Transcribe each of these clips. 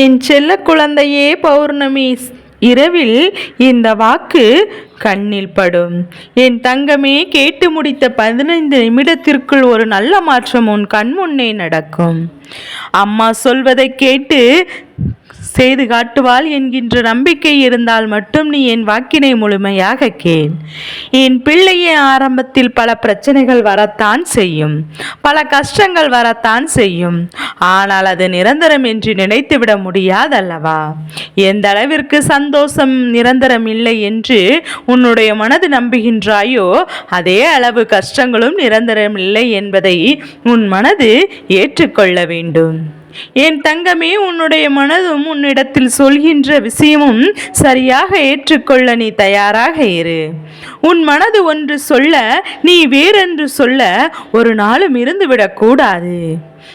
என் செல்ல குழந்தையே பௌர்ணமி இரவில் இந்த வாக்கு கண்ணில் படும். என் தங்கமே கேட்டு முடித்த பதினைந்து நிமிடத்திற்குள் ஒரு நல்ல மாற்றம் உன் கண் முன்னே நடக்கும். அம்மா சொல்வதை கேட்டு செய்து காட்டுவாள் என்கின்ற நம்பிக்கை இருந்தால் மட்டும் நீ என் வாக்கினை முழுமையாக கேள். என் பிள்ளையே ஆரம்பத்தில் பல பிரச்சனைகள் வரத்தான் செய்யும். பல கஷ்டங்கள் வரத்தான் செய்யும். ஆனால் அது நிரந்தரம் என்று நினைத்துவிட முடியாதல்லவா? எந்த அளவிற்கு சந்தோஷம் நிரந்தரம் இல்லை என்று உன்னுடைய மனது நம்புகின்றாயோ அதே அளவு கஷ்டங்களும் நிரந்தரம் இல்லை என்பதை உன் மனது ஏற்றுக்கொள்ள வேண்டும். என் தங்கமே உன்னுடைய மனதும் உன்னிடத்தில் சொல்கின்ற விஷயமும் சரியாக ஏற்றுக்கொள்ள நீ தயாராக இரு. உன் மனது ஒன்று சொல்ல நீ வேறென்று சொல்ல ஒரு நாளும் இருந்துவிடக்கூடாது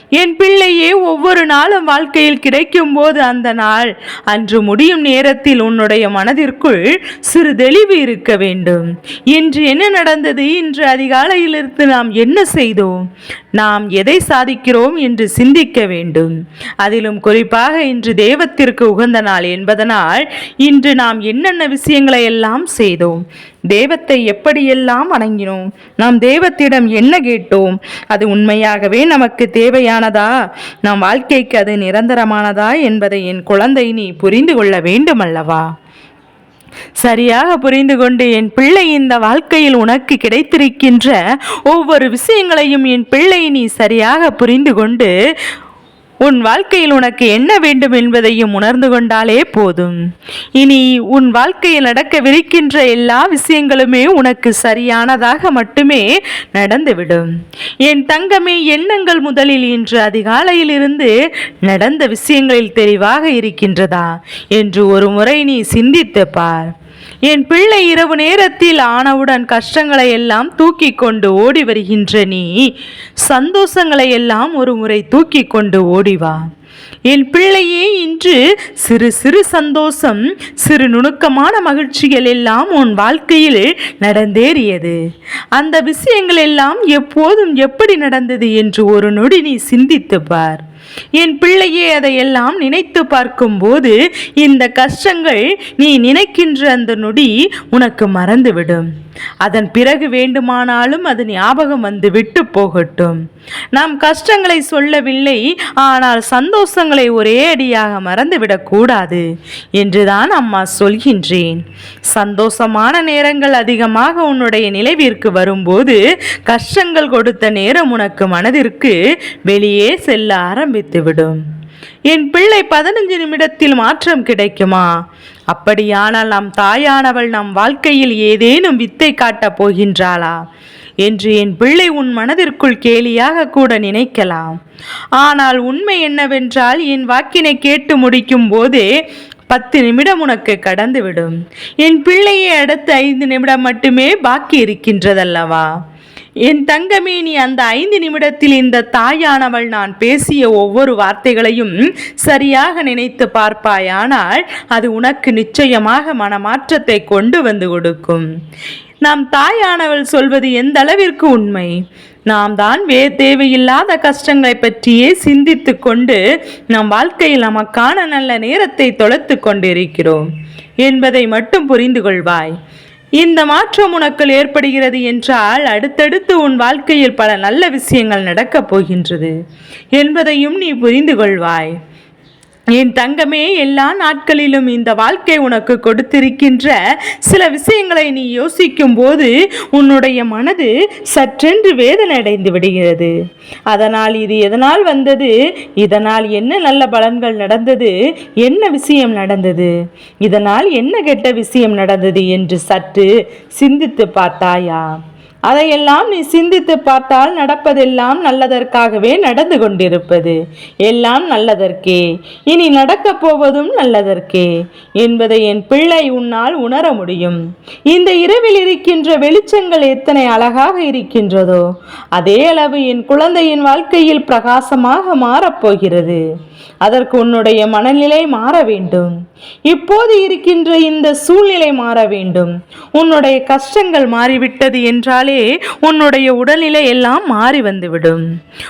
என் பிள்ளையே ஒவ்வொரு நாளும் வாழ்க்கையில் கிடைக்கும் போது அந்த நாள் அன்று முடியும் நேரத்தில் உன்னுடைய மனதிற்குள் சிறு தெளிவு இருக்க வேண்டும். இன்று என்ன நடந்தது? இன்று அதிகாலையிலிருந்து நாம் என்ன செய்தோம்? நாம் எதை சாதிக்கிறோம் என்று சிந்திக்க வேண்டும். அதிலும் குறிப்பாக இன்று தெய்வத்திற்கு உகந்த நாள் என்பதனால் இன்று நாம் என்னென்ன விஷயங்களை எல்லாம் செய்தோம்? தெய்வத்தை எப்படியெல்லாம் வணங்கினோம்? நாம் தெய்வத்திடம் என்ன கேட்டோம்? அது உண்மையாகவே நமக்கு தேவையானதா? நம் வாழ்க்கைக்கு அது நிரந்தரமானதா என்பதை என் குழந்தை நீ புரிந்து கொள்ள வேண்டும் அல்லவா சரியாக புரிந்து கொண்டு என் பிள்ளை இந்த வாழ்க்கையில் உனக்கு கிடைத்திருக்கின்ற ஒவ்வொரு விஷயங்களையும் என் பிள்ளை நீ சரியாக புரிந்து கொண்டு உன் வாழ்க்கையில் உனக்கு என்ன வேண்டும் என்பதையும் உணர்ந்து கொண்டாலே போதும். இனி உன் வாழ்க்கையில் நடக்கவிருக்கின்ற எல்லா விஷயங்களுமே உனக்கு சரியானதாக மட்டுமே நடந்துவிடும். என் தங்கமே எண்ணங்கள் முதலில் இன்று அதிகாலையிலிருந்து நடந்த விஷயங்களில் தெளிவாக இருக்கின்றதா? என்று ஒரு முறை நீ சிந்தித்து பார். என் பிள்ளை இரவு நேரத்தில் ஆனவுடன் கஷ்டங்களை எல்லாம் தூக்கி கொண்டு ஓடி வருகின்ற நீ சந்தோஷங்களை எல்லாம் ஒரு முறை தூக்கி கொண்டு ஓடிவா என் பிள்ளையே இன்று சிறு சிறு சந்தோஷம் சிறு நுணுக்கமான மகிழ்ச்சிகள் எல்லாம் உன் வாழ்க்கையில் நடந்தேறியது. அந்த விஷயங்கள் எல்லாம் எப்போதும் எப்படி நடந்தது என்று ஒரு நொடி நீ சிந்தித்து பார். என் பிள்ளையே அதையெல்லாம் நினைத்து பார்க்கும்போது இந்த கஷ்டங்கள் நீ நினைக்கின்ற அந்த நொடி உனக்கு மறந்துவிடும். அதன் பிறகு வேண்டுமானாலும் அது ஞாபகம் வந்து விட்டு போகட்டும். நாம் கஷ்டங்களை சொல்லவில்லை ஆனால் சந்தோஷங்களை ஒரே அடியாக மறந்துவிடக் கூடாது என்றுதான் அம்மா சொல்கின்றேன். சந்தோஷமான நேரங்கள் அதிகமாக உன்னுடைய நிலைவிற்கு வரும்போது கஷ்டங்கள் கொடுத்த நேரம் உனக்கு மனதிற்கு வெளியே செல்ல ஆரம்பித்துவிடும். என் பிள்ளை பதினஞ்சு நிமிடத்தில் மாற்றம் கிடைக்குமா? அப்படியானால் நம் தாயானவள் நம் வாழ்க்கையில் ஏதேனும் வித்தை காட்டப் போகின்றாளா? என்று என் பிள்ளை உன் மனதிற்குள் கேலியாக கூட நினைக்கலாம். ஆனால் உண்மை என்னவென்றால் என் வாக்கினை கேட்டு முடிக்கும் போதே பத்து நிமிடம் உனக்கு கடந்துவிடும். என் பிள்ளையை அடுத்து ஐந்து நிமிடம் மட்டுமே பாக்கி இருக்கின்றதல்லவா என் தங்கமே நீ அந்த ஐந்து நிமிடத்தில் இந்த தாயானவள் நான் பேசிய ஒவ்வொரு வார்த்தைகளையும் சரியாக நினைத்து பார்ப்பாயானால் அது உனக்கு நிச்சயமாக மனமாற்றத்தை கொண்டு வந்து கொடுக்கும். நாம் தாயானவள் சொல்வது எந்த அளவிற்கு உண்மை? நாம் தான் வே தேவையில்லாத கஷ்டங்களை பற்றியே சிந்தித்து கொண்டு நம் வாழ்க்கையில் நமக்கான நல்ல நேரத்தை தொலைத்து கொண்டிருக்கிறோம். என்பதை மட்டும் புரிந்து கொள்வாய். இந்த மாற்றம் உனக்குள் ஏற்படுகிறது என்றால் அடுத்தடுத்து உன் வாழ்க்கையில் பல நல்ல விஷயங்கள் நடக்கப் போகின்றது என்பதையும் நீ புரிந்து கொள்வாய். என் தங்கமே எல்லா நாட்களிலும் இந்த வாழ்க்கை உனக்கு கொடுத்திருக்கின்ற சில விஷயங்களை நீ யோசிக்கும் போது உன்னுடைய மனது சற்றென்று வேதனை அடைந்து விடுகிறது. அதனால் இது எதனால் வந்தது? இதனால் என்ன நல்ல பலன்கள் நடந்தது? என்ன விஷயம் நடந்தது? இதனால் என்ன கெட்ட விஷயம் நடந்தது என்று சற்று சிந்தித்து பார்த்தாயா? அதையெல்லாம் நீ சிந்தித்து பார்த்தால் நடப்பதெல்லாம் நல்லதற்காகவே நடந்து கொண்டிருப்பது. எல்லாம் நல்லதற்கே. இனி நடக்கப் போவதும் நல்லதற்கே. என்பதை என் பிள்ளை உன்னால் உணர முடியும். இந்த இரவில் இருக்கின்ற வெளிச்சங்கள் எத்தனை அழகாக இருக்கின்றதோ அதே அளவு என் குழந்தையின் வாழ்க்கையில் பிரகாசமாக மாறப்போகிறது அதற்கு உன்னுடைய மனநிலை மாற வேண்டும். இப்போது இருக்கின்ற இந்த சூழ்நிலை மாற வேண்டும். உன்னுடைய கஷ்டங்கள் மாறிவிட்டது என்றாலே உன்னுடைய உடல்நிலை எல்லாம் மாறி வந்துவிடும்.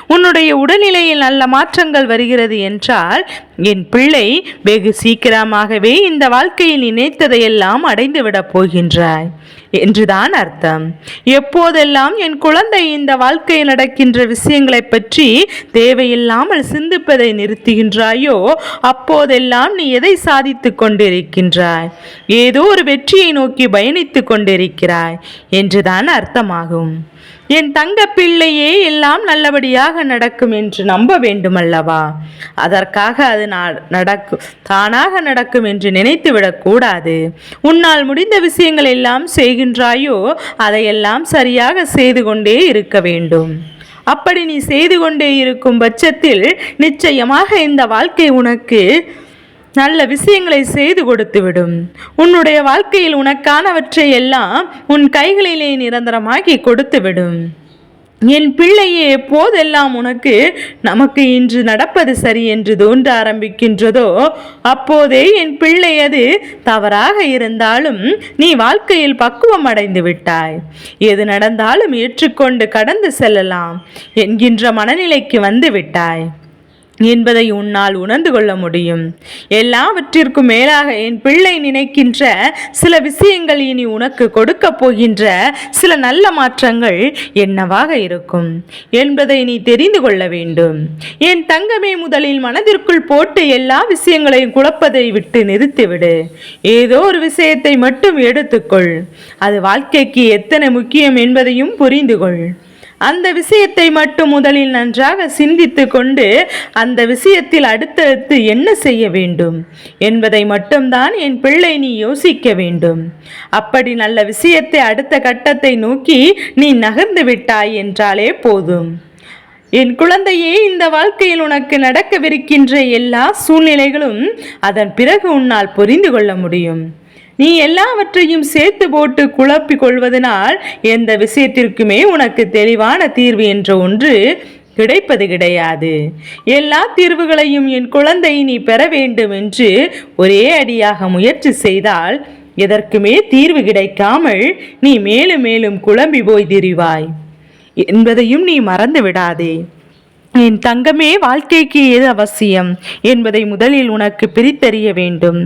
உன்னுடைய உடல்நிலையில் நல்ல மாற்றங்கள் வருகிறது என்றால் என் பிள்ளை வெகு சீக்கிரமாகவே இந்த வாழ்க்கையில் நினைத்ததையெல்லாம் அடைந்துவிடப் போகின்றாய் என்றுதான் அர்த்தம். எப்போதெல்லாம் என் குழந்தை இந்த வாழ்க்கையில் நடக்கின்ற விஷயங்களை பற்றி தேவையில்லாமல் சிந்திப்பதை நிறுத்துகின்றாயோ அப்போதெல்லாம் நீ எதை சாதித்து கொண்டிருக்கின்றாய்? ஏதோ ஒரு வெற்றியை நோக்கி பயணித்து கொண்டிருக்கிறாய் என்றுதான் அர்த்தமாகும். என் தங்க பிள்ளையே எல்லாம் நல்லபடியாக நடக்கும் என்று நம்ப வேண்டுமல்லவா? அதற்காக அது நடக்கும் தானாக நடக்கும் என்று நினைத்து விடக்கூடாது உன்னால் முடிந்த விஷயங்கள் எல்லாம் செய்கின்றாயோ அதையெல்லாம் சரியாக செய்து கொண்டே இருக்க வேண்டும். அப்படி நீ செய்து கொண்டே இருக்கும் பட்சத்தில் நிச்சயமாக இந்த வாழ்க்கை உனக்கு நல்ல விஷயங்களை செய்து கொடுத்துவிடும் உன்னுடைய வாழ்க்கையில் உனக்கானவற்றை எல்லாம் உன் கைகளிலே நிரந்தரமாக்கி கொடுத்துவிடும் என் பிள்ளையே எப்போதெல்லாம் உனக்கு நமக்கு இன்று நடப்பது சரி என்று தோன்ற ஆரம்பிக்கின்றதோ? அப்போதே என் பிள்ளை அது தவறாக இருந்தாலும் நீ வாழ்க்கையில் பக்குவம் அடைந்து விட்டாய். எது நடந்தாலும் ஏற்றுக்கொண்டு கடந்து செல்லலாம் என்கின்ற மனநிலைக்கு வந்து விட்டாய். என்பதை உன்னால் உணர்ந்து கொள்ள முடியும். எல்லாவற்றிற்கும் மேலாக என் பிள்ளை நினைக்கின்ற சில விஷயங்கள் இனி உனக்கு கொடுக்க போகின்ற சில நல்ல மாற்றங்கள் என்னவாக இருக்கும் என்பதை நீ தெரிந்து கொள்ள வேண்டும். என் தங்கமே முதலில் மனதிற்குள் போட்டு எல்லா விஷயங்களையும் குழப்பதை விட்டு நிறுத்திவிடு. ஏதோ ஒரு விஷயத்தை மட்டும் எடுத்துக்கொள். அது வாழ்க்கைக்கு எத்தனை முக்கியம் என்பதையும் புரிந்து கொள் அந்த விஷயத்தை மட்டும் முதலில் நன்றாக சிந்தித்து கொண்டு அந்த விஷயத்தில் அடுத்தடுத்து என்ன செய்ய வேண்டும் என்பதை மட்டும்தான் என் பிள்ளை நீ யோசிக்க வேண்டும். அப்படி நல்ல விஷயத்தை அடுத்த கட்டத்தை நோக்கி நீ நகர்ந்து விட்டாய் என்றாலே போதும். என் குழந்தையே இந்த வாழ்க்கையில் உனக்கு நடக்கவிருக்கின்ற எல்லா சூழ்நிலைகளும் அதன் பிறகு உன்னால் புரிந்து கொள்ள முடியும். நீ எல்லாவற்றையும் சேர்த்து போட்டு குழப்பிக் கொள்வதனால் எந்த விஷயத்திற்குமே உனக்கு தெளிவான தீர்வு என்ற ஒன்று கிடைப்பது கிடையாது. எல்லா தீர்வுகளையும் என் குழந்தை நீ பெற வேண்டும் என்று ஒரே அடியாக முயற்சி செய்தால் எதற்குமே தீர்வு கிடைக்காமல் நீ மேலும் மேலும் குழம்பி போய் திரிவாய். என்பதையும் நீ மறந்து விடாதே. என் தங்கமே வாழ்க்கைக்கு ஏது அவசியம் என்பதை முதலில் உனக்கு பிரித்தறிய வேண்டும்.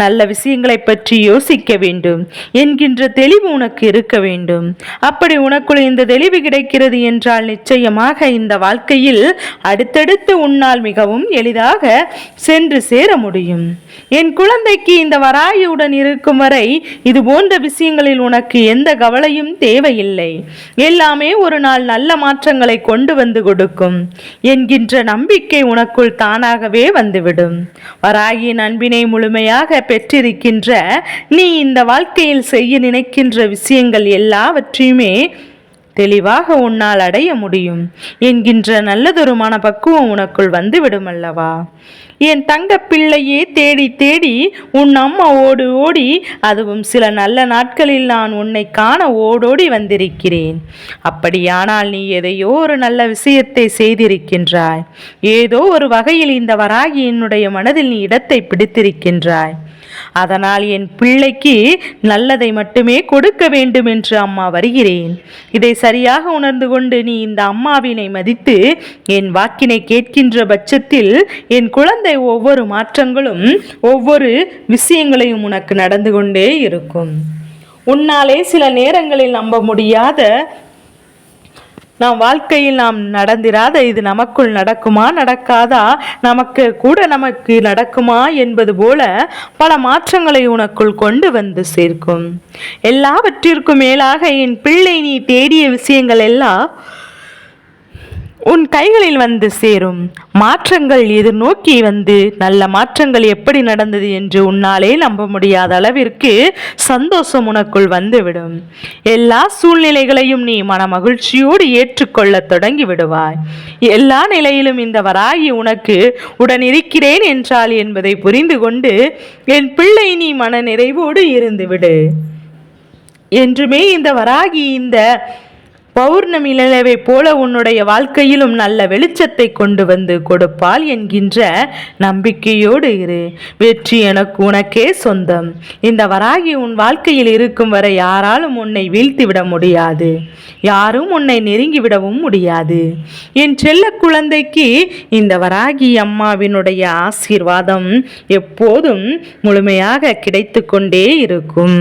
நல்ல விஷயங்களை பற்றி யோசிக்க வேண்டும். என்கின்ற தெளிவு உனக்கு இருக்க வேண்டும். அப்படி உனக்குள் இந்த தெளிவு கிடைக்கிறது என்றால் நிச்சயமாக இந்த வாழ்க்கையில் அடுத்தடுத்து உன்னால் மிகவும் எளிதாக சென்று சேர முடியும். என் குழந்தைக்கு இந்த வராயுடன் இருக்கும் வரை இது போன்ற விஷயங்களில் உனக்கு எந்த கவலையும் தேவையில்லை. எல்லாமே ஒரு நாள் நல்ல மாற்றங்களை கொண்டு வந்து கொடுக்கும். என்கின்ற நம்பிக்கை உனக்குள் தானாகவே வந்துவிடும். வராகியின் அன்பினை முழுமையாக பெற்றிருக்கின்ற நீ இந்த வாழ்க்கையில் செய்ய நினைக்கின்ற விஷயங்கள் எல்லாவற்றையுமே தெளிவாக உன்னால் அடைய முடியும். என்கின்ற நல்லதொரு மனப்பக்குவம் உனக்குள் வந்துவிடும் அல்லவா என் தங்க பிள்ளையே தேடி தேடி உன் அம்மா ஓடு ஓடி அதுவும் சில நல்ல நாட்களில் நான் உன்னை காண ஓடோடி வந்திருக்கிறேன். அப்படியானால் நீ எதையோ ஒரு நல்ல விஷயத்தை செய்திருக்கின்றாய். ஏதோ ஒரு வகையில் இந்த வராகி என்னுடைய மனதில் நீ இடத்தை பிடித்திருக்கின்றாய். அதனால் என் பிள்ளைக்கு நல்லதை மட்டுமே கொடுக்க வேண்டும் என்று அம்மா வருகிறேன். இதை சரியாக உணர்ந்து கொண்டு நீ இந்த அம்மாவினை மதித்து என் வாக்கினை கேட்கின்ற பட்சத்தில் என் குழந்தை ஒவ்வொரு மாற்றங்களும் ஒவ்வொரு விஷயங்களையும் உனக்கு நடந்து கொண்டே இருக்கும். உன்னாலே சில நேரங்களில் நம்ப முடியாத நாம் வாழ்க்கையில் நாம் நடந்திராத இது நமக்குள் நடக்குமா நடக்காதா? நமக்கு கூட நமக்கு நடக்குமா என்பது போல பல மாற்றங்களை உனக்குள் கொண்டு வந்து சேர்க்கும். எல்லாவற்றிற்கும் மேலாக என் பிள்ளை நீ தேடிய விஷயங்கள் எல்லாம் உன் கைகளில் வந்து சேரும் மாற்றங்கள் எதிர்நோக்கி வந்து நல்ல மாற்றங்கள் எப்படி நடந்தது என்று உன்னாலே நம்ப முடியாத அளவிற்கு சந்தோஷம் உனக்குள் வந்துவிடும். எல்லா சூழ்நிலைகளையும் நீ மன மகிழ்ச்சியோடு ஏற்றுக்கொள்ளத் தொடங்கி விடுவாய் எல்லா நிலையிலும் இந்த வராகி உனக்கு உடன் இருக்கிறேன் என்றால் என்பதை புரிந்து கொண்டு என் பிள்ளை நீ மன நிறைவோடு இருந்துவிடு. என்றுமே இந்த வராகி இந்த பௌர்ணமி நிலவை போல உன்னுடைய வாழ்க்கையிலும் நல்ல வெளிச்சத்தை கொண்டு வந்து கொடுப்பாள் என்கின்ற நம்பிக்கையோடு இரு. வெற்றி எனக்கு உனக்கே சொந்தம். இந்த வராகி உன் வாழ்க்கையில் இருக்கும் வரை யாராலும் உன்னை வீழ்த்திவிட முடியாது. யாரும் உன்னை நெருங்கிவிடவும் முடியாது. என் செல்ல குழந்தைக்கு இந்த வராகி அம்மாவினுடைய ஆசீர்வாதம் எப்போதும் முழுமையாக கிடைத்து கொண்டே இருக்கும்.